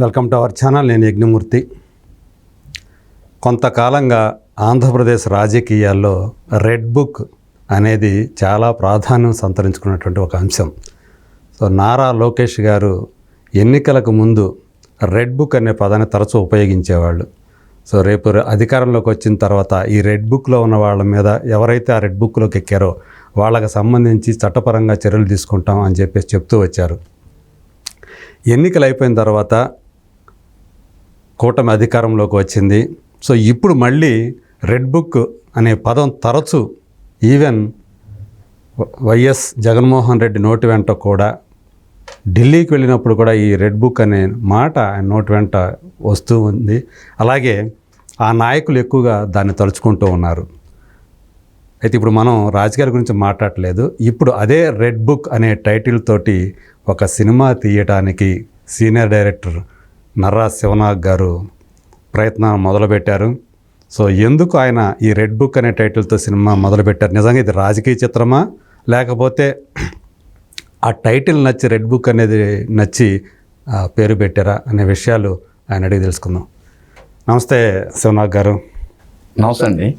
Welcome to our channel నేను యజ్ఞమూర్తి. కొంతకాలంగా ఆంధ్రప్రదేశ్ రాజకీయాల్లో రెడ్ బుక్ అనేది చాలా ప్రాధాన్యం సంతరించుకున్నటువంటి ఒక అంశం. సో నారా లోకేష్ గారు ఎన్నికలకు ముందు రెడ్ బుక్ అనే పదాన్ని తరచూ ఉపయోగించేవాళ్ళు. సో రేపు అధికారంలోకి వచ్చిన తర్వాత ఈ రెడ్ బుక్లో ఉన్న వాళ్ళ మీద ఎవరైతే ఆ రెడ్ బుక్లోకి ఎక్కారో వాళ్ళకి సంబంధించి చట్టపరంగా చర్యలు తీసుకుంటాం అని చెప్పేసి చెప్తూ వచ్చారు. ఎన్నికలు అయిపోయిన తర్వాత కూటమి అధికారంలోకి వచ్చింది. సో ఇప్పుడు మళ్ళీ రెడ్ బుక్ అనే పదం తరచు ఈవెన్ వైఎస్ జగన్మోహన్ రెడ్డి నోటి వెంట కూడా ఢిల్లీకి వెళ్ళినప్పుడు కూడా ఈ రెడ్ బుక్ అనే మాట ఆయన నోటి వెంట వస్తూ ఉంది. అలాగే ఆ నాయకులు ఎక్కువగా దాన్ని తలుచుకుంటూ ఉన్నారు. అయితే ఇప్పుడు మనం రాజకీయాల గురించి మాట్లాడలేదు. ఇప్పుడు అదే రెడ్ బుక్ అనే టైటిల్ తోటి ఒక సినిమా తీయటానికి సీనియర్ డైరెక్టర్ నర్రా శివనాగ్ గారు ప్రయత్నం మొదలుపెట్టారు. సో ఎందుకు ఆయన ఈ రెడ్ బుక్ అనే టైటిల్తో సినిమా మొదలుపెట్టారు? నిజంగా ఇది రాజకీయ చిత్రమా? లేకపోతే ఆ టైటిల్ నచ్చి రెడ్ బుక్ అనేది నచ్చి పేరు పెట్టారా అనే విషయాలు ఆయన అడిగి తెలుసుకుందాం. నమస్తే శివనాగ్ గారు. నమస్తే అండి.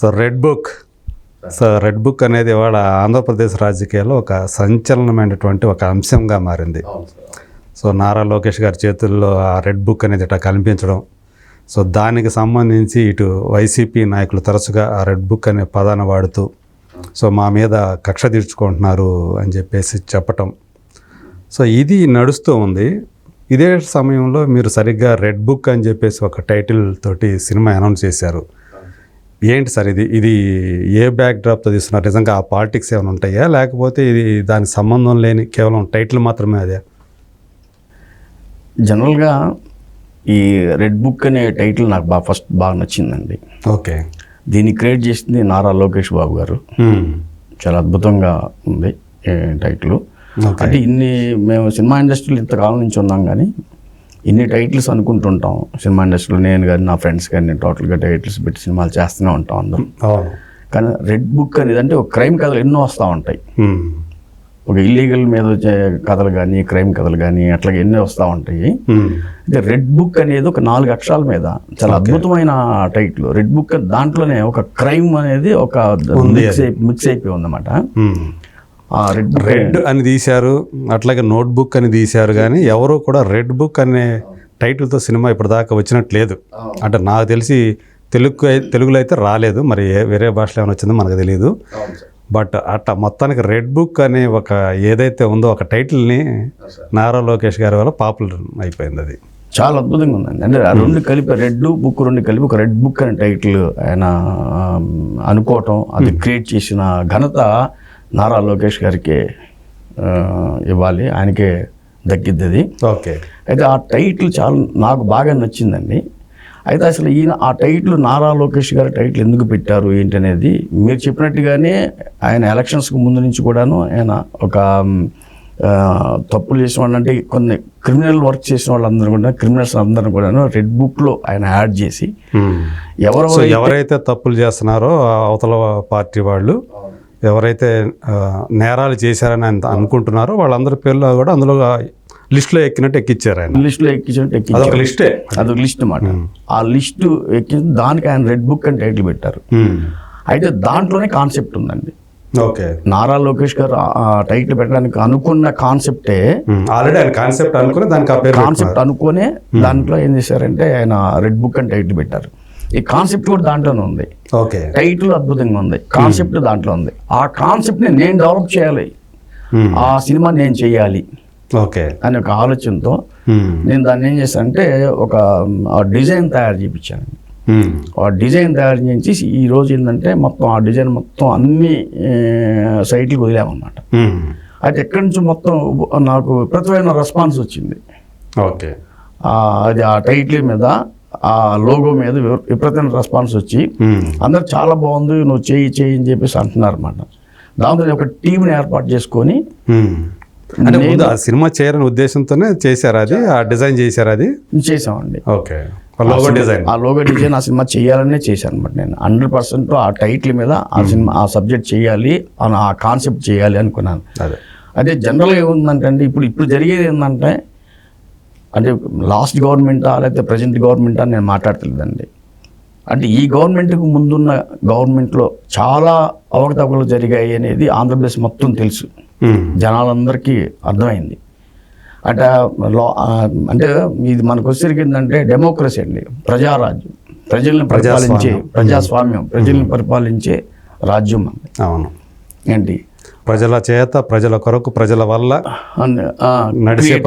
So red book so red book అనేది ఇవాళ ఆంధ్రప్రదేశ్ రాజకీయాల్లో ఒక సంచలనమైనటువంటి ఒక అంశంగా మారింది. సో నారా లోకేష్ గారి చేతుల్లో ఆ రెడ్ బుక్ అనేది ఇట్లా కనిపించడం. సో దానికి సంబంధించి ఇటు వైసీపీ నాయకులు తరచుగా ఆ రెడ్ బుక్ అనే పదాన్ని వాడుతూ సో మా మీద కక్ష తీర్చుకుంటున్నారు అని చెప్పేసి చెప్పటం. సో ఇది నడుస్తూ ఉంది. ఇదే సమయంలో మీరు సరిగ్గా రెడ్ బుక్ అని చెప్పేసి ఒక టైటిల్ తోటి సినిమా అనౌన్స్ చేశారు. ఏంటి సార్ ఇది? ఇది ఏ బ్యాక్ డ్రాప్తో తీస్తున్నారు? నిజంగా ఆ పాలిటిక్స్ ఏమైనా ఉంటాయా? లేకపోతే ఇది దానికి సంబంధం లేని కేవలం టైటిల్ మాత్రమే అదే? జనరల్గా ఈ రెడ్ బుక్ అనే టైటిల్ నాకు బాగా ఫస్ట్ బాగా నచ్చిందండి. ఓకే. దీన్ని క్రియేట్ చేసింది నారా లోకేష్ బాబు గారు. చాలా అద్భుతంగా ఉంది టైటిల్. అంటే ఇన్ని మేము సినిమా ఇండస్ట్రీలో ఇంతకాలం నుంచి ఉన్నాం కానీ ఇన్ని టైటిల్స్ అనుకుంటుంటాం సినిమా ఇండస్ట్రీలో నేను కానీ నా ఫ్రెండ్స్ కానీ టోటల్గా టైటిల్స్ పెట్టి సినిమాలు చేస్తూనే ఉంటాం అందరం. కానీ రెడ్ బుక్ అనేది అంటే ఒక క్రైమ్ కథలు ఎన్నో వస్తూ ఉంటాయి. ఒక ఇల్లీగల్ మీద వచ్చే కథలు కానీ క్రైమ్ కథలు కానీ అట్లాగే ఎన్నో వస్తూ ఉంటాయి. అయితే రెడ్ బుక్ అనేది ఒక నాలుగు అక్షరాల మీద చాలా అద్భుతమైన టైటిల్ రెడ్ బుక్ దాంట్లోనే ఒక క్రైమ్ అనేది ఒక మిక్స్ అయి మిక్స్ అయిపోయి ఉందన్నమాట. రెడ్ రెడ్ అని తీశారు అట్లాగే నోట్ బుక్ అని తీశారు కానీ ఎవరు కూడా రెడ్ బుక్ అనే టైటిల్తో సినిమా ఇప్పటిదాకా వచ్చినట్టు లేదు అంటే నాకు తెలిసి తెలుగు తెలుగులో అయితే రాలేదు మరి వేరే భాషలో ఏమైనా వచ్చిందో మనకు తెలియదు బట్ అట్లా మొత్తానికి రెడ్ బుక్ అనే ఒక ఏదైతే ఉందో ఒక టైటిల్ని నారా లోకేష్ గారి వల్ల పాపులర్ అయిపోయింది అది. చాలా అద్భుతంగా ఉందండి. అంటే ఆ రెండు కలిపి రెడ్ బుక్ రెండు కలిపి ఒక రెడ్ బుక్ అనే టైటిల్ ఆయన అనుకోవటం అది క్రియేట్ చేసిన ఘనత నారా లోకేష్ గారికి ఇవ్వాలి. ఆయనకే దక్కిద్ది ఓకే. అయితే ఆ టైటిల్ చాలా నాకు బాగా నచ్చిందండి. అయితే అసలు ఈయన ఆ టైటిల్ నారా లోకేష్ గారి టైటిల్ ఎందుకు పెట్టారు ఏంటి అనేది మీరు చెప్పినట్టుగానే ఆయన ఎలక్షన్స్కి ముందు నుంచి కూడాను ఆయన ఒక తప్పులు చేసిన వాళ్ళు అంటే కొన్ని క్రిమినల్ వర్క్ చేసిన వాళ్ళందరూ కూడా క్రిమినల్స్ అందరూ కూడాను రెడ్ బుక్లో ఆయన యాడ్ చేసి. ఎవరు ఎవరైతే తప్పులు చేస్తున్నారో అవతల పార్టీ వాళ్ళు ఎవరైతే నేరాలు చేశారని ఆయన అనుకుంటున్నారో వాళ్ళందరి పేర్లు కూడా అందులో లిస్టులో ఎక్కినట్టు ఎక్కిచ్చారు ఆయన. లిస్టులో ఎక్కించినట్టు అదొక ఎక్కించారు లిస్టే. అదొక లిస్ట్ అన్నమాట. ఆ లిస్టు ఎక్కించి దానికి ఆయన రెడ్ బుక్ అని టైటిల్ పెట్టారు. అయితే దాంట్లోనే కాన్సెప్ట్ ఉందండి. ఓకే. నారా లోకేష్ గారు టైటిల్ పెట్టడానికి అనుకున్న కాన్సెప్టే. ఆల్రెడీ ఆయన కాన్సెప్ట్ అనుకుని దానికి ఆ పేరు కాన్సెప్ట్ అనుకునే దాంట్లో ఏం చేశారంటే ఆయన రెడ్ బుక్ అని టైటిల్ పెట్టారు. ఈ కాన్సెప్ట్ కూడా దాంట్లోనే ఉంది. ఓకే. టైటిల్ అద్భుతంగా ఉంది. కాన్సెప్ట్ దాంట్లో ఉంది. ఆ కాన్సెప్ట్ని నేను డెవలప్ చేయాలి. ఆ సినిమా నేను చేయాలి. ఓకే అనే ఒక ఆలోచనతో. నేను దాన్ని ఏం చేశానంటే ఒక డిజైన్ తయారు చేయించాను. ఆ డిజైన్ తయారు చేసి ఈ రోజు ఏంటంటే మొత్తం ఆ డిజైన్ మొత్తం అన్ని సైట్లకు వదిలామన్నమాట. అయితే ఎక్కడి నుంచి మొత్తం నాకు విపరీతమైన రెస్పాన్స్ వచ్చింది ఓకే అది ఆ టైటిల్ మీద ఆ లోగో మీద విప- విపరీతమైన రెస్పాన్స్ వచ్చి. అందరు చాలా బాగుంది నువ్వు చేయి చేయి అని చెప్పేసి అంటున్నారు అనమాట దాంతో ఒక టీంని ఏర్పాటు చేసుకొని. అంటే ముందు ఆ సినిమా చేయాలనే ఉద్దేశంతోనే చేశారు అది? ఆ డిజైన్ చేశారు అది? చేసామండి ఓకే. లోగో డిజైన్ ఆ లోగో డిజైన్ ఆ సినిమా చేయాలనే చేశాను అనమాట నేను. హండ్రెడ్ పర్సెంట్ ఆ టైటిల్ మీద ఆ సినిమా ఆ సబ్జెక్ట్ చేయాలి అని ఆ కాన్సెప్ట్ చేయాలి అనుకున్నాను. అదే. అదే జనరల్గా ఏముందంటే అండి ఇప్పుడు ఇప్పుడు జరిగేది ఏంటంటే అంటే లాస్ట్ గవర్నమెంటా లేకపోతే ప్రజెంట్ గవర్నమెంటా అని నేను మాట్లాడతలేదండి. అంటే ఈ గవర్నమెంట్కి ముందున్న గవర్నమెంట్లో చాలా అవకతవకలు జరిగాయి అనేది ఆంధ్రప్రదేశ్ మొత్తం తెలుసు. జనాలందరికీ అర్థమైంది. అంటే లో అంటే ఇది మనకు వచ్చేసరికి ఏంటంటే డెమోక్రసీ అండి. ప్రజారాజ్యం. ప్రజల్ని పరిపాలించే ప్రజాస్వామ్యం. ప్రజల్ని పరిపాలించే రాజ్యం అవును. ఏంటి? ప్రజల చేత ప్రజల కొరకు ప్రజల వల్ల నడిచే.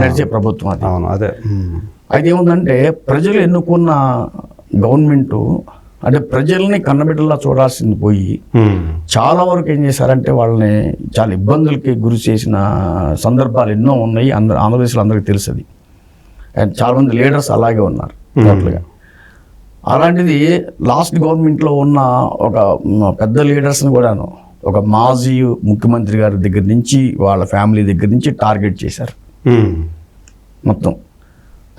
నడిచే ప్రభుత్వం అది. అవును అదే. అది ఏముందంటే ప్రజలు ఎన్నుకున్న గవర్నమెంటు అంటే ప్రజల్ని కన్నబిడ్డలా చూడాల్సింది పోయి. చాలా వరకు ఏం చేశారంటే వాళ్ళని చాలా ఇబ్బందులకి గురి చేసిన సందర్భాలు ఎన్నో ఉన్నాయి. అందరు ఆంధ్రప్రదేశ్లో అందరికీ తెలుసు అది. అండ్ చాలామంది లీడర్స్ అలాగే ఉన్నారు టోటల్గా. అలాంటిది లాస్ట్ గవర్నమెంట్లో ఉన్న ఒక పెద్ద లీడర్స్ని కూడాను ఒక మాజీ ముఖ్యమంత్రి గారి దగ్గర నుంచి వాళ్ళ ఫ్యామిలీ దగ్గర నుంచి టార్గెట్ చేశారు. మొత్తం.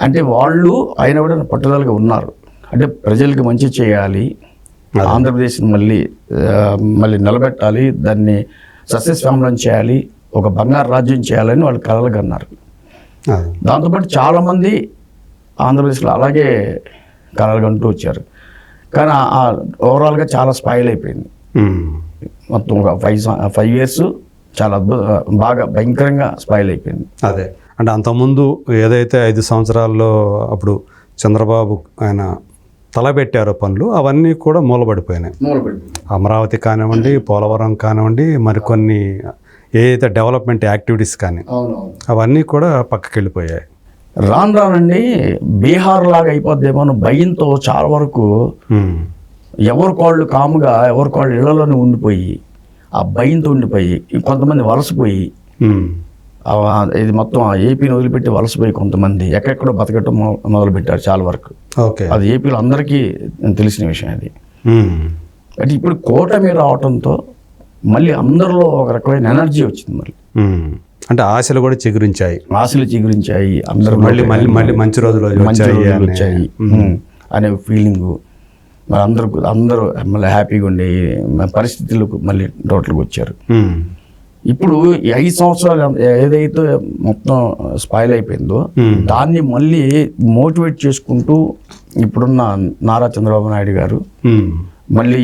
అంటే వాళ్ళు ఆయన కూడా పట్టుదలగా ఉన్నారు. అంటే ప్రజలకి మంచి చేయాలి. ఆంధ్రప్రదేశ్ని మళ్ళీ మళ్ళీ నిలబెట్టాలి. దాన్ని సస్యశ్యామలం చేయాలి. ఒక బంగారు రాజ్యం చేయాలని వాళ్ళు కలలుగా అన్నారు. అదే. దాంతోపాటు చాలామంది ఆంధ్రప్రదేశ్లో అలాగే కలలుగంటూ వచ్చారు. కానీ ఓవరాల్గా చాలా స్పాయిల్ అయిపోయింది. మొత్తం ఒక ఫైవ్ ఫైవ్ ఇయర్స్ చాలా అద్భుత బాగా భయంకరంగా స్పాయిల్ అయిపోయింది. అదే. అంటే అంతకుముందు ఏదైతే ఐదు సంవత్సరాల్లో అప్పుడు చంద్రబాబు ఆయన తలబెట్టారో పనులు అవన్నీ కూడా మూలబడిపోయినాయి. అమరావతి కానివ్వండి పోలవరం కానివ్వండి మరికొన్ని ఏదైతే డెవలప్మెంట్ యాక్టివిటీస్ కానీ అవన్నీ కూడా పక్కకి వెళ్ళిపోయాయి రాను రానండి బీహార్ లాగా అయిపోద్దేమో అని భయంతో చాలా వరకు. ఎవరి కాళ్ళు కాముగా ఎవరి కాళ్ళు ఇళ్ళలోనే ఉండిపోయి ఆ భయంతో ఉండిపోయి కొంతమంది వలసపోయి ఇది మొత్తం ఆ ఏపీని వదిలిపెట్టి వలసపోయి కొంతమంది ఎక్కడెక్కడో బతకటం మొదలుపెట్టారు చాలా వరకు. ఓకే. అది ఏపీలో అందరికీ తెలిసిన విషయం అది. అంటే ఇప్పుడు కూటమి రావటంతో మళ్ళీ అందరిలో ఒక రకమైన ఎనర్జీ వచ్చింది మళ్ళీ. అంటే ఆశలు కూడా చిగురించాయి. ఆశలు చిగురించాయి అందరూ మళ్ళీ మళ్ళీ మళ్ళీ మంచి రోజులు మంచి వచ్చాయి అనే- వచ్చాయి. ఉమ్. అనే ఫీలింగ్ మరి అందరూ అందరూ మళ్ళీ హ్యాపీగా ఉండి పరిస్థితులకు మళ్ళీ టోటల్గా వచ్చారు. ఇప్పుడు ఐదు సంవత్సరాలు ఏదైతే మొత్తం స్పాయిల్ అయిపోయిందో. దాన్ని మళ్ళీ మోటివేట్ చేసుకుంటూ ఇప్పుడున్న నారా చంద్రబాబు నాయుడు గారు. మళ్ళీ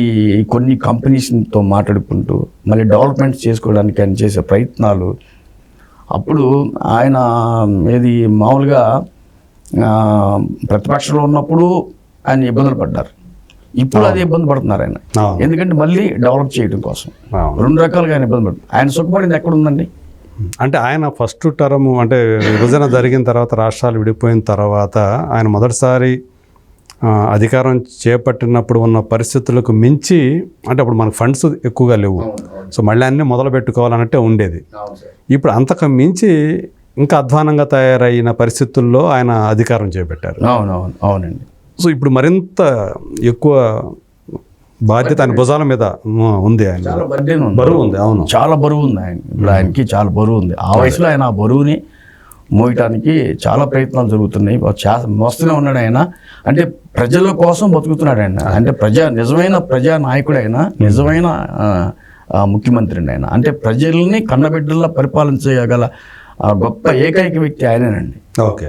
కొన్ని కంపెనీస్తో మాట్లాడుకుంటూ మళ్ళీ డెవలప్మెంట్ చేసుకోవడానికి ఆయన చేసే ప్రయత్నాలు అప్పుడు ఆయన ఏది మామూలుగా ప్రతిపక్షంలో ఉన్నప్పుడు ఆయన ఇబ్బందులు పడ్డారు ఇప్పుడు అదే ఇబ్బంది పడుతున్నారు ఆయన. ఎందుకంటే మళ్ళీ డెవలప్ చేయడం కోసం. రెండు రకాలుగా ఆయన ఇబ్బంది పడుతుంది. ఆయన సుఖపడింది ఎక్కడ ఉందండి? అంటే ఆయన ఫస్ట్ టర్మ్ అంటే విభజన జరిగిన తర్వాత రాష్ట్రాలు విడిపోయిన తర్వాత ఆయన మొదటిసారి అధికారం చేపట్టినప్పుడు ఉన్న పరిస్థితులకు మించి అంటే అప్పుడు మనకు ఫండ్స్ ఎక్కువగా లేవు. సో మళ్ళీ అన్నీ మొదలు పెట్టుకోవాలన్నట్టే ఉండేది ఇప్పుడు అంతకు మించి ఇంకా అధ్వానంగా తయారైన పరిస్థితుల్లో ఆయన అధికారం చేపట్టారు. అవునవును అవునండి. సో ఇప్పుడు మరింత ఎక్కువ బాధ్యత ఆయన భుజాల మీద ఉంది ఆయన. బరువు ఉంది అవును. చాలా బరువు ఉంది ఆయన. ఇప్పుడు ఆయనకి చాలా బరువు ఉంది. ఆ వయసులో ఆయన ఆ బరువుని మోయటానికి చాలా ప్రయత్నాలు జరుగుతున్నాయి. మోస్తూనే ఉన్నాడు ఆయన. అంటే ప్రజల కోసం బతుకుతున్నాడు ఆయన. అంటే ప్రజా నిజమైన ప్రజా నాయకుడు ఆయన నిజమైన ముఖ్యమంత్రి అండి ఆయన అంటే ప్రజల్ని కన్నబిడ్డల్లా పరిపాలించగల ఆ, గొప్ప ఏకైక వ్యక్తి ఆయనేనండి. ఓకే.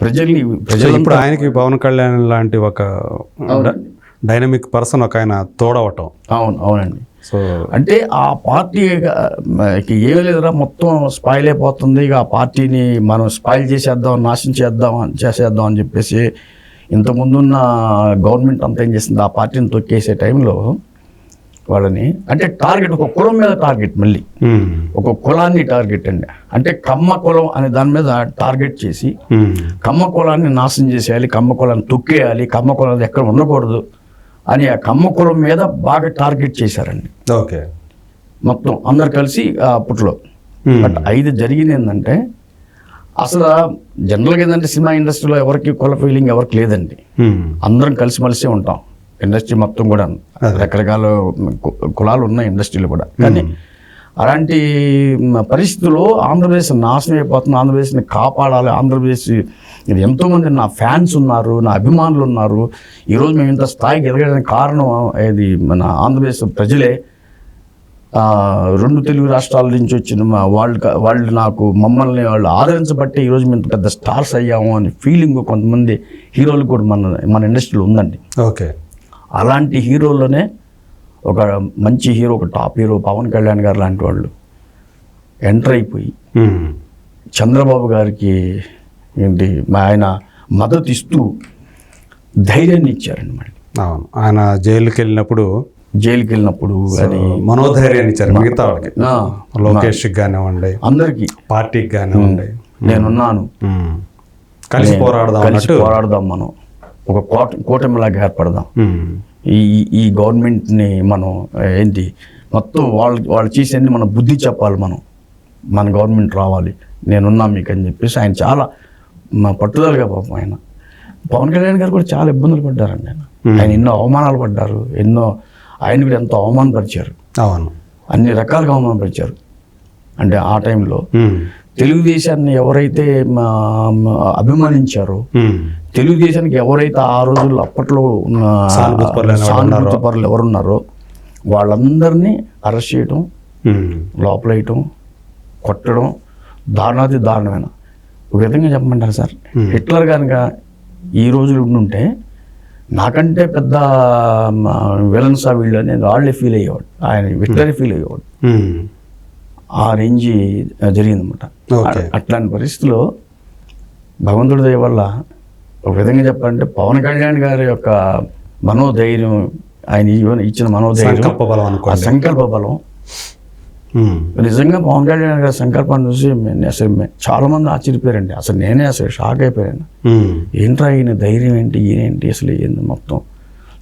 ప్రజల్ని ప్రజలు ఇప్పుడు ఆయనకి పవన్ కళ్యాణ్ లాంటి ఒక డ- డైనమిక్ పర్సన్ ఒక ఆయన తోడవటం. అవును అవునండి. సో అంటే ఆ పార్టీ కి ఏమీ లేదురా మొత్తం స్పాయిల్ అయిపోతుంది. ఇక ఆ పార్టీని మనం స్పాయిల్ చేసేద్దాం నాశనం చేద్దాం చేసేద్దాం అని చెప్పేసి ఇంతకుముందున్న గవర్నమెంట్ అంతా ఏం చేసింది? ఆ పార్టీని తొక్కేసే టైంలో వాళ్ళని అంటే టార్గెట్ ఒక కులం మీద టార్గెట్ మళ్ళీ. ఒక కులాన్ని టార్గెట్ అండి. అంటే కమ్మ కులం అనే దాని మీద టార్గెట్ చేసి కమ్మ కులాన్ని నాశనం చేసేయాలి కమ్మ కులాన్ని తొక్కేయాలి కమ్మ కులాన్ని ఎక్కడ ఉండకూడదు అని ఆ కమ్మ కులం మీద బాగా టార్గెట్ చేశారండి. ఓకే. మొత్తం అందరు కలిసి అప్పట్లో బట్ ఐదు జరిగింది ఏంటంటే అసలు జనరల్గా ఏంటంటే సినిమా ఇండస్ట్రీలో ఎవరికి కుల ఫీలింగ్ ఎవరికి లేదండి. అందరం కలిసిమెలిసి ఉంటాం. ఇండస్ట్రీ మొత్తం కూడా రకరకాల కులాలు ఉన్నాయి ఇండస్ట్రీలో కూడా. కానీ అలాంటి పరిస్థితుల్లో ఆంధ్రప్రదేశ్ నాశనం అయిపోతుంది. ఆంధ్రప్రదేశ్ని కాపాడాలి. ఆంధ్రప్రదేశ్ ఇది ఎంతోమంది నా ఫ్యాన్స్ ఉన్నారు నా అభిమానులు ఉన్నారు. ఈరోజు మేము ఇంత స్థాయికి ఎదగడానికి కారణం ఇది మన ఆంధ్రప్రదేశ్ ప్రజలే. రెండు తెలుగు రాష్ట్రాల నుంచి వచ్చిన మా వాళ్ళు వాళ్ళు నాకు మమ్మల్ని వాళ్ళు ఆదరించబట్టే ఈరోజు మేము పెద్ద స్టార్స్ అయ్యాము అనే ఫీలింగ్ కొంతమంది హీరోలు కూడా మన మన ఇండస్ట్రీలో ఉందండి. ఓకే. అలాంటి హీరోల్లోనే ఒక మంచి హీరో ఒక టాప్ హీరో పవన్ కళ్యాణ్ గారు లాంటి వాళ్ళు ఎంటర్ అయిపోయి. చంద్రబాబు గారికి ఏంటి మా ఆయన మద్దతు ఇస్తూ ధైర్యాన్ని ఇచ్చారండి మళ్ళీ. అవును. ఆయన జైలుకి వెళ్ళినప్పుడు జైలుకి వెళ్ళినప్పుడు మనోధైర్యాన్ని ఇచ్చారు మిగతా వాళ్ళకి. లోకేష్కి కానివ్వండి అందరికీ. పార్టీకి కానివ్వండి. నేనున్నాను. కలిసి పోరాడదాం కలిసి పోరాడదాం మనం. ఒక కోట కూటమిలాగా ఏర్పడదాం. ఈ ఈ గవర్నమెంట్ని మనం ఏంటి మొత్తం వాళ్ళు వాళ్ళు చేసేది మనం బుద్ధి చెప్పాలి మనం. మన గవర్నమెంట్ రావాలి. నేనున్నా మీకు అని చెప్పేసి ఆయన చాలా మా పట్టుదలగా పాపం ఆయన. పవన్ కళ్యాణ్ గారు కూడా చాలా ఇబ్బందులు పడ్డారండి ఆయన. ఆయన ఎన్నో అవమానాలు పడ్డారు. ఎన్నో ఆయన కూడా ఎంతో అవమానపరిచారు. అవును. అన్ని రకాలుగా అవమానపరిచారు. అంటే ఆ టైంలో. తెలుగుదేశాన్ని ఎవరైతే అభిమానించారో. తెలుగుదేశానికి ఎవరైతే ఆ రోజుల్లో అప్పట్లో ఉన్న సానుభూతి పరులు ఎవరు సానుభూతి పరులు ఎవరున్నారో వాళ్ళందరినీ అరెస్ట్ చేయడం ఉమ్. లోపల వేయటం కొట్టడం దారుణాతి దారుణమైన. ఒక విధంగా చెప్పమంటారు సార్? హిట్లర్ కనుక ఈ రోజులు ఉండుంటే నాకంటే పెద్ద విలన్స్ ఆ వీళ్ళు అనేది వాళ్ళే ఫీల్ అయ్యేవాడు. ఆయన హిట్లరే ఫీల్ అయ్యేవాడు. ఆ రేంజ్ జరిగిందన్నమాట. అట్లాంటి పరిస్థితిలో భగవంతుడి దయ వల్ల ఒక విధంగా చెప్పాలంటే పవన్ కళ్యాణ్ గారి యొక్క మనోధైర్యం ఆయన ఇచ్చిన మనోధైర్యం సంకల్ప బలం ఆ సంకల్ప బలం. నిజంగా పవన్ కళ్యాణ్ గారి సంకల్పాన్ని చూసి అసలు చాలా మంది ఆశ్చర్యపోయారండి. అసలు నేనే అసలు షాక్ అయిపోయాను. ఏంట్రా ఈయన ధైర్యం ఏంటి ఈయనేంటి అసలు ఏంది మొత్తం?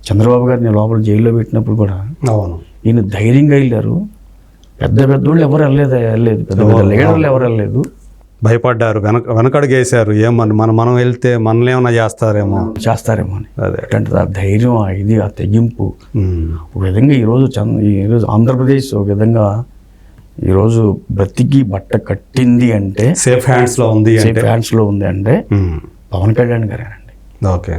చంద్రబాబు గారిని లోపల జైల్లో పెట్టినప్పుడు కూడా అవును. ఈయన ధైర్యంగా వెళ్ళారు. పెద్ద పెద్దోళ్ళు ఎవరు వెళ్ళలేదు వెళ్ళలేదు. పెద్ద పెద్ద లీడర్లు ఎవరు వెళ్ళలేదు. భయపడ్డారు వెనక వెనకడుగు వేశారు ఏమని మనం మనం వెళ్తే మనల్ని ఏమైనా చేస్తారేమో? చేస్తారేమో అని. అదే. అట్లాంటి ఆ ధైర్యం ఆ ఇది ఆ తెగింపు. ఒక విధంగా ఈరోజు చంద్ర ఈరోజు ఆంధ్రప్రదేశ్ ఒక విధంగా ఈరోజు బ్రతికి బట్ట కట్టింది అంటే సేఫ్ హ్యాండ్స్లో ఉంది అంటే. ఫ్యాన్స్లో ఉంది అంటే. పవన్ కళ్యాణ్ గారేనండి ఓకే.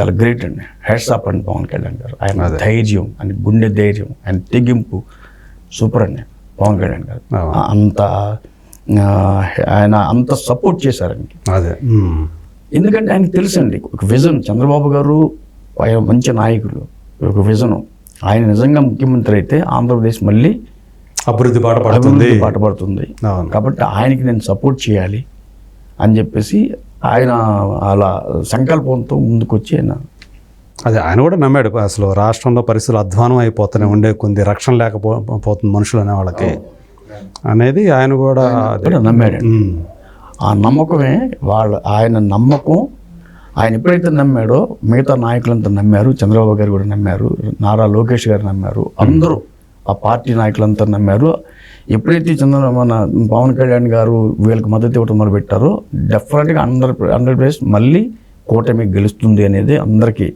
చాలా గ్రేట్ అండి. హెడ్స్ అప్ అండి పవన్ కళ్యాణ్ గారు. ఆయన ధైర్యం ఆయన గుండె ధైర్యం ఆయన తెగింపు. సూపర్ అండి పవన్ కళ్యాణ్ గారు. అంత ఆయన అంత సపోర్ట్ చేశారండి అదే. ఎందుకంటే ఆయనకి తెలుసండి ఒక విజన్ చంద్రబాబు గారు ఆయన మంచి నాయకులు. ఒక విజను ఆయన నిజంగా ముఖ్యమంత్రి అయితే ఆంధ్రప్రదేశ్ మళ్ళీ అభివృద్ధి బాట పడుతుంది. అభివృద్ధి బాట పడుతుంది. అవును. కాబట్టి ఆయనకి నేను సపోర్ట్ చేయాలి అని చెప్పేసి ఆయన అలా సంకల్పంతో ముందుకొచ్చి ఆయన అదే ఆయన కూడా నమ్మాడు. అసలు రాష్ట్రంలో పరిస్థితులు అధ్వానం అయిపోతూనే ఉండే కొన్ని రక్షణ లేకపోతుంది మనుషులు అనే వాళ్ళకి. అనేది ఆయన కూడా నమ్మాడు. ఆ నమ్మకమే వాళ్ళ ఆయన నమ్మకం ఆయన ఎప్పుడైతే నమ్మాడో మిగతా నాయకులంతా నమ్మారు చంద్రబాబు గారు కూడా నమ్మారు నారా లోకేష్ గారు నమ్మారు అందరూ ఆ పార్టీ నాయకులంతా నమ్మారు. ఎప్పుడైతే చంద్ర మన పవన్ కళ్యాణ్ గారు వీళ్ళకి మద్దతు ఇవ్వడం మొదలుపెట్టారో డెఫినెట్గా ఆంధ్ర ఆంధ్రప్రదేశ్ మళ్ళీ కూటమి గెలుస్తుంది అనేది అందరికీ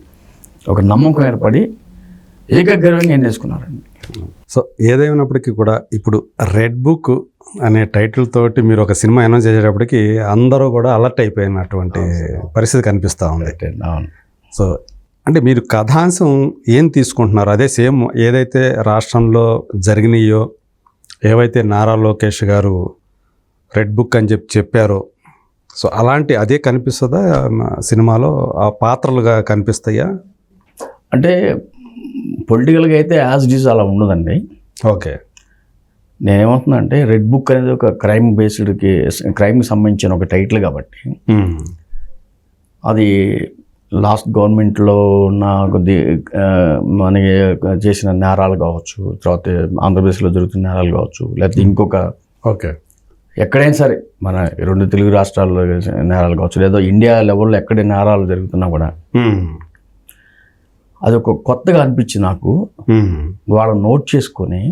ఒక నమ్మకం ఏర్పడి ఏకగ్రీవంగా ఏం చేసుకున్నారండి? సో ఏదేమైనప్పటికీ కూడా ఇప్పుడు రెడ్ బుక్ అనే టైటిల్ తోటి మీరు ఒక సినిమా అనౌన్స్ చేసేటప్పటికి అందరూ కూడా అలర్ట్ అయిపోయినటువంటి పరిస్థితి కనిపిస్తూ ఉంది. సో అంటే మీరు కథాంశం ఏం తీసుకుంటున్నారు? అదే సేమ్ ఏదైతే రాష్ట్రంలో జరిగినాయో ఏవైతే నారా లోకేష్ గారు రెడ్ బుక్ అని చెప్పి చెప్పారో సో అలాంటి అదే కనిపిస్తుందా? సినిమాలో ఆ పాత్రలుగా కనిపిస్తాయా? అంటే పొలిటికల్గా అయితే యాజ్ ఈజ్ అలా ఉండదండి ఓకే నేనేమంటున్నా అంటే రెడ్ బుక్ అనేది ఒక క్రైమ్ బేస్డ్కి క్రైమ్కి సంబంధించిన ఒక టైటిల్ కాబట్టి. అది లాస్ట్ గవర్నమెంట్లో ఉన్న కొద్ది మనకి చేసిన నేరాలు కావచ్చు తర్వాత ఆంధ్రప్రదేశ్లో జరుగుతున్న నేరాలు కావచ్చు లేకపోతే ఇంకొక ఓకే ఎక్కడైనా సరే మన రెండు తెలుగు రాష్ట్రాల్లో నేరాలు కావచ్చు లేదా ఇండియా లెవెల్లో ఎక్కడ నేరాలు జరుగుతున్నా కూడా. అది ఒక కొత్తగా అనిపించి నాకు. ఉమ్. వాళ్ళు నోట్ చేసుకొని.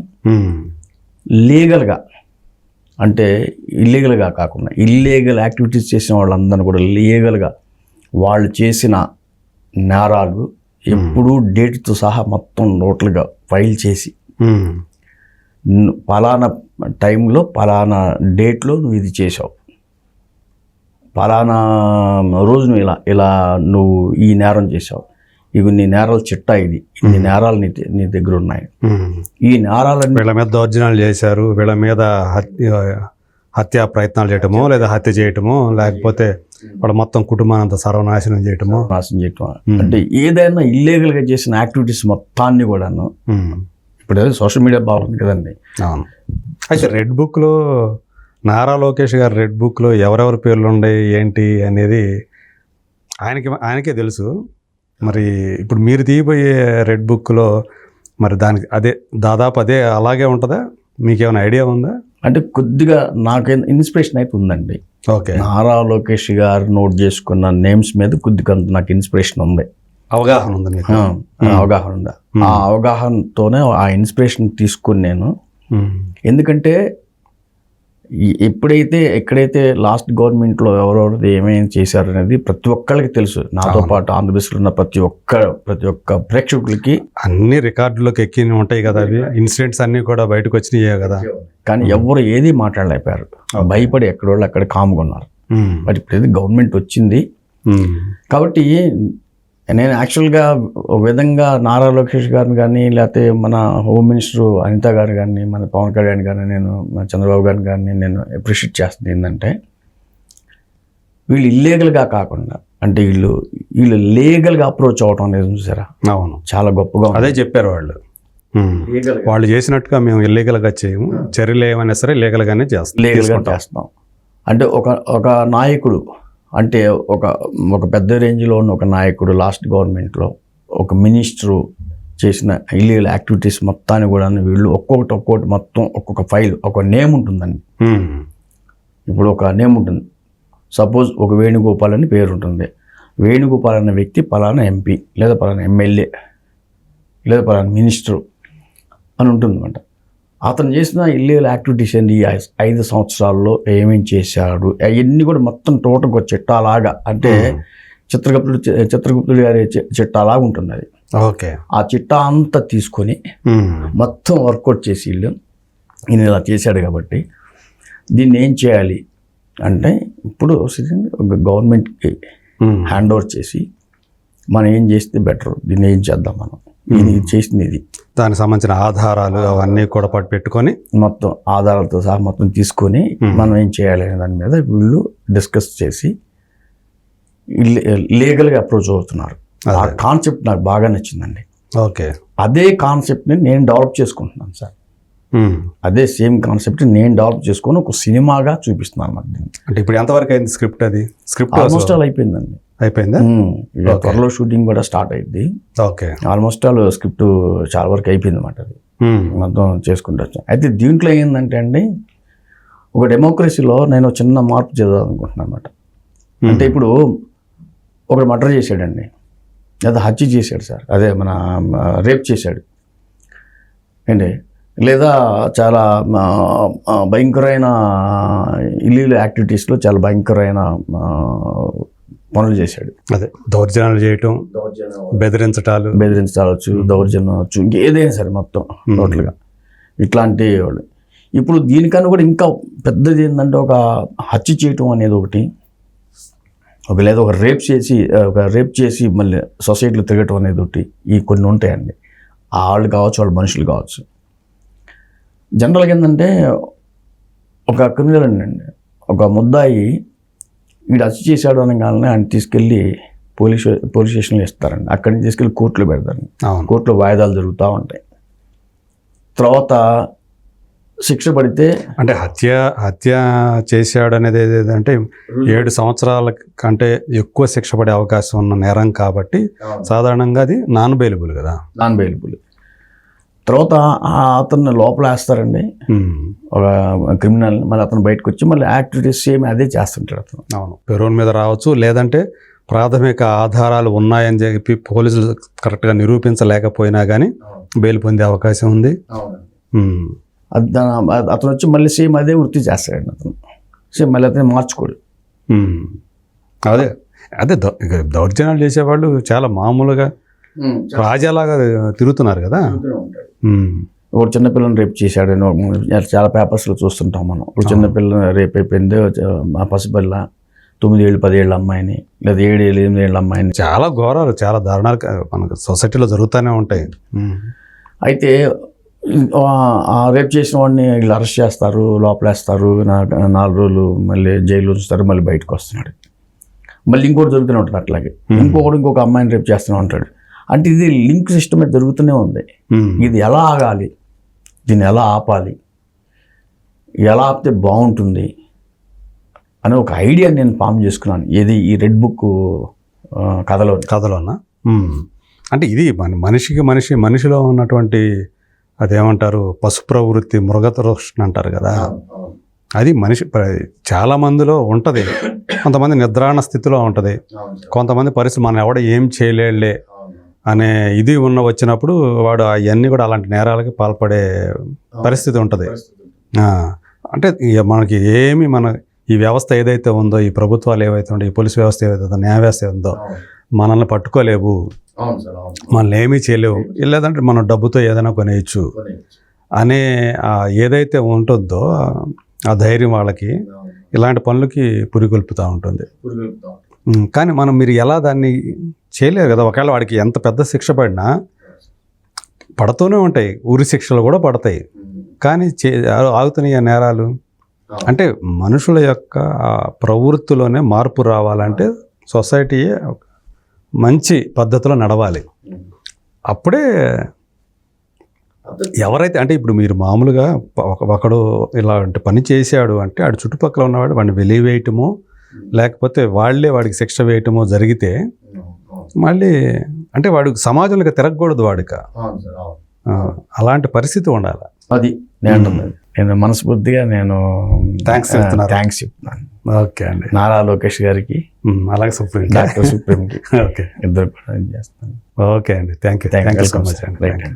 లీగల్గా అంటే ఇల్లీగల్గా కాకుండా ఇల్లీగల్ యాక్టివిటీస్ చేసిన వాళ్ళందరినీ కూడా లీగల్గా వాళ్ళు చేసిన నేరాలు ఎప్పుడూ డేట్తో సహా మొత్తం నోట్లుగా ఫైల్ చేసి పలానా టైంలో పలానా డేట్లో నువ్వు ఇది చేసావు పలానా రోజు నువ్వు ఇలా ఇలా నువ్వు ఈ నేరం చేసావు ఇవి నీ నేరాల చిట్టా ఇది. ఇన్ని నేరాలు నీ నీ దగ్గర ఉన్నాయి. ఈ నేరాలన్నీ వీళ్ళ మీద దౌర్జన్యాలు చేశారు. వీళ్ళ మీద హత్య హత్యా ప్రయత్నాలు చేయటమో లేదా హత్య చేయటమో లేకపోతే వాళ్ళ మొత్తం కుటుంబాన్ని అంతా సర్వనాశనం చేయటమో? నాశనం చేయటం అంటే ఏదైనా ఇల్లీగల్గా చేసిన యాక్టివిటీస్ మొత్తాన్ని కూడాను. ఇప్పుడు సోషల్ మీడియా బాగుంది కదండి. అవును. అయితే రెడ్ బుక్లో నారా లోకేష్ గారి రెడ్ బుక్లో ఎవరెవరి పేర్లు ఉన్నాయి ఏంటి అనేది ఆయనకి ఆయనకే తెలుసు. మరి ఇప్పుడు మీరు తీయబోయే రెడ్ బుక్లో మరి దానికి అదే దాదాపు అదే అలాగే ఉంటుందా? మీకేమైనా ఐడియా ఉందా? అంటే కొద్దిగా నాకు ఇన్స్పిరేషన్ అయితే ఉందండి. ఓకే. నారా లోకేష్ గారు నోట్ చేసుకున్న నేమ్స్ మీద కొద్దిగా నాకు ఇన్స్పిరేషన్ ఉంది. అవగాహన ఉంది అవగాహన ఉంది. ఆ అవగాహనతోనే ఆ ఇన్స్పిరేషన్ తీసుకుని నేను. ఎందుకంటే ఎప్పుడైతే ఎక్కడైతే లాస్ట్ గవర్నమెంట్లో ఎవరెవరు ఏమేమి చేశారు అనేది ప్రతి ఒక్కరికి తెలుసు. నాతో పాటు ఆంధ్రప్రదేశ్లో ఉన్న ప్రతి ఒక్క ప్రతి ఒక్క ప్రేక్షకులకి అన్ని రికార్డులోకి ఎక్కి ఉంటాయి కదా అవి. ఇన్సిడెంట్స్ అన్నీ కూడా బయటకు వచ్చినాయే కదా కానీ ఎవరు ఏది మాట్లాడలేకపోయారు. భయపడి ఎక్కడోళ్ళు అక్కడ ఉమ్. బట్ ఇప్పుడు గవర్నమెంట్ వచ్చింది. కాబట్టి నేను యాక్చువల్గా ఒక విధంగా నారా లోకేష్ గారిని కానీ లేకపోతే మన హోమ్ మినిస్టర్ అనిత గారు కానీ మన పవన్ కళ్యాణ్ గారిని నేను మన చంద్రబాబు గారిని కానీ నేను అప్రిషియేట్ చేస్తుంది ఏంటంటే వీళ్ళు ఇల్లీగల్గా కాకుండా అంటే వీళ్ళు వీళ్ళు లీగల్గా అప్రోచ్ అవటం అనేది చూసారా? అవును. చాలా గొప్పగా ఉంది. అదే చెప్పారు వాళ్ళు. వాళ్ళు చేసినట్టుగా మేము ఇల్లీగల్గా చేయము. చర్యలు ఏమైనా సరే లీగల్గానే చేస్తాం లీగల్గా చేస్తాం. అంటే ఒక ఒక నాయకుడు అంటే ఒక ఒక పెద్ద రేంజ్లో ఉన్న ఒక నాయకుడు లాస్ట్ గవర్నమెంట్లో ఒక మినిస్టరు చేసిన ఇల్లీగల్ యాక్టివిటీస్ మొత్తాన్ని కూడా వీళ్ళు ఒక్కొక్కటి ఒక్కొక్కటి మొత్తం ఒక్కొక్క ఫైల్ ఒక నేమ్ ఉంటుందండి. ఇప్పుడు ఒక నేమ్ ఉంటుంది. సపోజ్ ఒక వేణుగోపాల్ అని పేరు ఉంటుంది. వేణుగోపాల్ అనే వ్యక్తి పలానా ఎంపీ లేదా పలానా ఎమ్మెల్యే లేదా పలానా మినిస్టరు అని ఉంటుందన్నమాట. అతను చేసిన ఇల్లీగల్ యాక్టివిటీస్ ఏంటి? ఐదు సంవత్సరాల్లో ఏమేం చేశాడు? అవన్నీ కూడా మొత్తం టోటల్గా చిట్టాలాగా. అంటే చిత్రగుప్తుడు చిత్రగుప్తుడు గారి చిట్టాలాగా ఉంటుంది అది ఓకే. ఆ చిట్టా అంతా తీసుకొని. మొత్తం వర్కౌట్ చేసి వీళ్ళు ఈయన ఇలా చేశాడు కాబట్టి దీన్ని ఏం చేయాలి అంటే ఇప్పుడు ఒక గవర్నమెంట్కి. హ్యాండ్ ఓవర్ చేసి మనం ఏం చేస్తే బెటర్? దీన్ని ఏం చేద్దాం మనం? ఇది చేసింది ఇది. దానికి సంబంధించిన ఆధారాలు అవన్నీ కూడా పట్టు పెట్టుకొని మొత్తం ఆధారాలతో సహా మొత్తం తీసుకొని మనం ఏం చేయాలి అనే దాని మీద వీళ్ళు డిస్కస్ చేసి లీగల్గా అప్రోచ్ అవుతున్నారు. ఆ కాన్సెప్ట్ నాకు బాగా నచ్చిందండి. ఓకే. అదే కాన్సెప్ట్ని నేను డెవలప్ చేసుకుంటున్నాను సార్. అదే సేమ్ కాన్సెప్ట్ నేను డెవలప్ చేసుకొని ఒక సినిమాగా చూపిస్తున్నాను అన్నమాట అంటే ఇప్పుడు ఎంతవరకు అయింది స్క్రిప్ట్ అది? స్క్రిప్ట్ ఆల్మోస్ట్ ఆల్ అయిపోయిందండి. అయిపోయిందా? ఇక త్వరలో షూటింగ్ కూడా స్టార్ట్ అయింది ఓకే. ఆల్మోస్ట్ ఆల్ స్క్రిప్ట్ చాలా వరకు అయిపోయింది అనమాట అది. మొత్తం చేసుకుంటూ వచ్చాను అయితే దీంట్లో ఏంటంటే అండి ఒక డెమోక్రసీలో నేను చిన్న మార్పు చేద్దాం అనుకుంటున్నాను అనమాట అంటే ఇప్పుడు ఒకడు మర్డర్ చేశాడండి. లేదా హత్య చేశాడు సార్. అదే మన రేప్ చేశాడు. ఏంటి? లేదా చాలా భయంకరమైన ఇల్లీగల్ యాక్టివిటీస్లో చాలా భయంకరమైన పనులు చేశాడు. అదే దౌర్జన్యాలు చేయటం బెదిరించటాలు. బెదిరించవచ్చు దౌర్జన్యం అవచ్చు ఇంకేదైనా సరే మొత్తం టోటల్గా. ఇట్లాంటి వాళ్ళు. ఇప్పుడు దీనికన్నా కూడా ఇంకా పెద్దది ఏంటంటే ఒక హత్య చేయటం అనేది ఒకటి ఒక లేదా ఒక రేప్ చేసి ఒక రేప్ చేసి మళ్ళీ సొసైటీలో తిరగటం అనేది ఒకటి ఈ కొన్ని ఉంటాయండి. వాళ్ళు కావచ్చు వాళ్ళ మనుషులు కావచ్చు. జనరల్గా ఏంటంటే ఒక క్రిమినల్ అండి. ఒక ముద్దాయి వీడు హత్య చేశాడు అనగానే ఆయన తీసుకెళ్ళి పోలీస్ పోలీస్ స్టేషన్లో ఇస్తారండి అక్కడి నుంచి తీసుకెళ్ళి కోర్టులో పెడతారండి. కోర్టులో వాయిదాలు జరుగుతూ ఉంటాయి. తర్వాత శిక్ష పడితే అంటే హత్య హత్య చేశాడు అనేది ఏదంటే ఏడు సంవత్సరాల కంటే ఎక్కువ శిక్ష పడే అవకాశం ఉన్న నేరం కాబట్టి సాధారణంగా అది నాన్ బెయిలబుల్ కదా. నాన్ బెయిలబుల్ తర్వాత ఆ అతన్ని లోపల వేస్తారండి ఉమ్. ఒక క్రిమినల్ మళ్ళీ అతను బయటకు వచ్చి మళ్ళీ యాక్టివిటీస్ సేమ్ అదే చేస్తుంటాడు అతను. అవును. పెరోన్ మీద రావచ్చు లేదంటే ప్రాథమిక ఆధారాలు ఉన్నాయని చెప్పి పోలీసులు కరెక్ట్గా నిరూపించలేకపోయినా కానీ బెయిల్ పొందే అవకాశం ఉంది. అతను వచ్చి మళ్ళీ సేమ్ అదే వృత్తి చేస్తాడండి అతను. సేమ్ మళ్ళీ అతను మార్చుకోడు. అదే అదే దౌర్జన్యాలు చేసేవాళ్ళు చాలా మామూలుగా రాజాలాగా తిరుగుతున్నారు కదా. ఒక చిన్నపిల్లని రేపు చేశాడు. చాలా పేపర్స్లో చూస్తుంటాం మనం. ఒక చిన్నపిల్లని రేప్ అయిపోయింది. ఆ పసిపిల్ల తొమ్మిది ఏళ్ళు పదేళ్ళ అమ్మాయిని లేదా ఏడు ఏళ్ళు ఎనిమిది ఏళ్ళ అమ్మాయిని. చాలా ఘోరాలు చాలా దారుణాలు మనకు సొసైటీలో జరుగుతూనే ఉంటాయి. అయితే రేప్ చేసిన వాడిని వీళ్ళు అరెస్ట్ చేస్తారు లోపలేస్తారు. నా- నాలుగు రోజులు మళ్ళీ జైలు ఉంచుతారు మళ్ళీ బయటకు వస్తున్నాడు. మళ్ళీ ఇంకోటి జరుగుతూనే ఉంటుంది అట్లాగే. ఇంకొకటి ఇంకొక అమ్మాయిని రేపు చేస్తూనే ఉంటాడు అంటే ఇది లింక్ సిస్టమ్ జరుగుతూనే ఉంది. ఇది ఎలా ఆగాలి? దీన్ని ఎలా ఆపాలి? ఎలా ఆపితే బాగుంటుంది? అనే ఒక ఐడియా నేను ఫామ్ చేసుకున్నాను. ఏది? ఈ రెడ్ బుక్ కథలో. కథలోన. అంటే ఇది మన మనిషికి మనిషి మనిషిలో ఉన్నటువంటి అదేమంటారు? పశు ప్రవృత్తి మృగతృష్ణ అంటారు కదా. అది మనిషి చాలా మందిలో ఉంటుంది. కొంతమంది నిద్రాణ స్థితిలో ఉంటుంది. కొంతమంది పరిస్థితి మనం ఎవడ ఏం చేయలేడులే అనే ఇది ఉన్న వచ్చినప్పుడు వాడు అవన్నీ కూడా అలాంటి నేరాలకి పాల్పడే పరిస్థితి ఉంటుంది. అంటే మనకి ఏమి మన ఈ వ్యవస్థ ఏదైతే ఉందో ఈ ప్రభుత్వాలు ఏవైతే ఉందో ఈ పోలీస్ వ్యవస్థ ఏవైతే ఉందో న్యాయ వ్యవస్థ ఉందో మనల్ని పట్టుకోలేవు. మనల్ని ఏమీ చేయలేవు. లేదంటే మనం డబ్బుతో ఏదైనా కొనేయచ్చు. అనే ఏదైతే ఉంటుందో ఆ ధైర్యం వాళ్ళకి ఇలాంటి పనులకి పురికొల్పుతూ ఉంటుంది. కానీ మనం మీరు ఎలా దాన్ని చేయలేరు కదా. ఒకవేళ వాడికి ఎంత పెద్ద శిక్ష పడినా పడుతూనే ఉంటాయి. ఉరి శిక్షలు కూడా పడతాయి. కానీ చే ఆగుతున్నాయి నేరాలు. అంటే మనుషుల యొక్క ఆ ప్రవృత్తిలోనే మార్పు రావాలంటే సొసైటీయే ఒక మంచి పద్ధతిలో నడవాలి. అప్పుడే ఎవరైతే అంటే ఇప్పుడు మీరు మామూలుగా ఒక- ఒకడు ఇలాంటి పని చేశాడు అంటే ఆడు చుట్టుపక్కల ఉన్నవాడు వాడిని వెలివేయటమో లేకపోతే వాళ్ళే వాడికి శిక్ష వేయటమో జరిగితే మళ్ళీ అంటే వాడికి సమాజంలోకి తిరగకూడదు వాడిక. అలాంటి పరిస్థితి ఉండాలి. అది నేను అంటున్నది. నేను మనస్ఫూర్తిగా నేను Thanks చెప్తున్నారు. థ్యాంక్స్ చెప్తున్నాను. ఓకే అండి. నారా లోకేష్ గారికి ఉమ్, అలాగే సుప్రీం. Doctor సుప్రీంకి okay. ఇద్దరు కూడా చేస్తాను. ఓకే అండి. Thank you thank you so much అండి.